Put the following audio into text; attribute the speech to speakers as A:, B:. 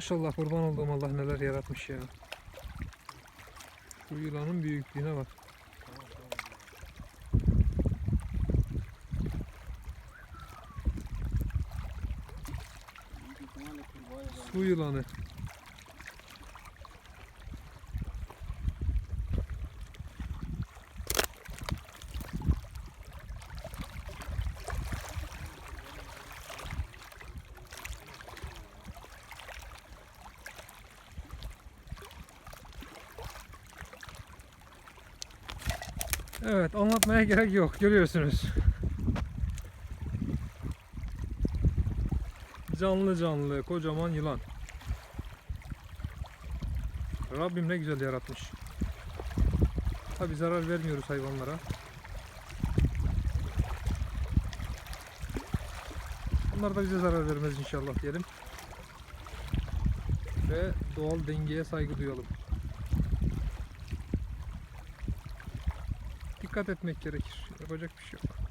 A: Maşallah kurban olduğum Allah neler yaratmış ya. Şu yılanın büyüklüğüne bak. Su yılanı. Evet anlatmaya gerek yok görüyorsunuz. Canlı canlı kocaman yılan. Rabbim ne güzel yaratmış. Tabi zarar vermiyoruz hayvanlara. Bunlar da bize zarar vermez inşallah diyelim. Ve doğal dengeye saygı duyalım. Dikkat etmek gerekir. Yapacak bir şey yok.